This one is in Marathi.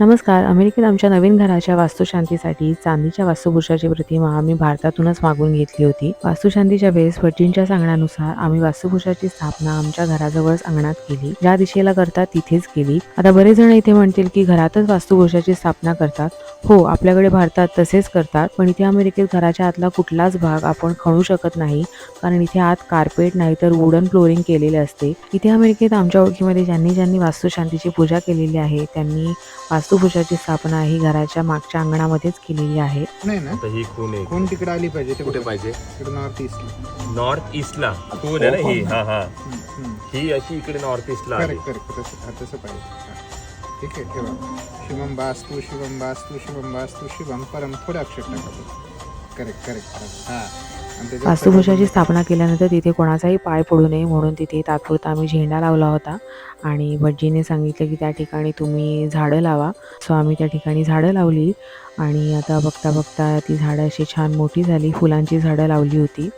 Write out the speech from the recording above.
नमस्कार. अमेरिकेत आमच्या नवीन घराच्या वास्तुशांतीसाठी चांदीच्या वास्तुपुरुषाची प्रतिमा आम्ही भारतातूनच मागून घेतली होती. वास्तुशांतीच्या वेळेस भटजींच्या सांगण्यानुसार आम्ही वास्तुपुरुषाची स्थापना आमच्या घराजवळच अंगणात केली. ज्या दिशेला करतात तिथेच केली. आता बरेच जण इथे म्हणतील की घरातच वास्तुपुरुषाची स्थापना करतात. हो आपल्याकडे भारतात तसेच करतात पण इथे अमेरिकेत घराच्या आतला कुठलाच भाग आपण खणू शकत नाही कारण इथे आत कार्पेट नाही तर वुडन फ्लोरिंग केलेले असते. इथे अमेरिकेत आमच्या ओळखीमध्ये ज्यांनी ज्यांनी वास्तुशांतीची पूजा केलेली आहे त्यांनी वास्तुपुरुषाची स्थापना ही घराच्या मागच्या अंगणामध्येच केलेली आहे. नाही ना? आता ही खून आहे? कोण तिकडे आली पाहिजे ते कुठे पाहिजे? तिकडे नॉर्थ ईस्ट नॉर्थ ईस्टला खून आहे ना ही? हा हा. ही अशी इकडे नॉर्थ ईस्टला आली. करेक्ट करेक्ट तसं हा, तसं पाहिजे. हा. ठीक आहे ठेवा. शिवम बास्तू शिवम बास्तू शिवम बास्तू शिवम परम थोडे अक्षर टाका करेक्ट करेक्ट हा. वास्तुपुरुषाची स्थापना केल्यानंतर तिथे कोणाचाही पाय पडू नये म्हणून तिथे तात्पुरता आम्ही झेंडा लावला होता. आणि भटजीने सांगितलं की त्या ठिकाणी तुम्ही झाडं लावा. सो आम्ही त्या ठिकाणी झाडं लावली. आणि आता बघता बघता ती झाडं अशी छान मोठी झाली. फुलांची झाडं लावली होती.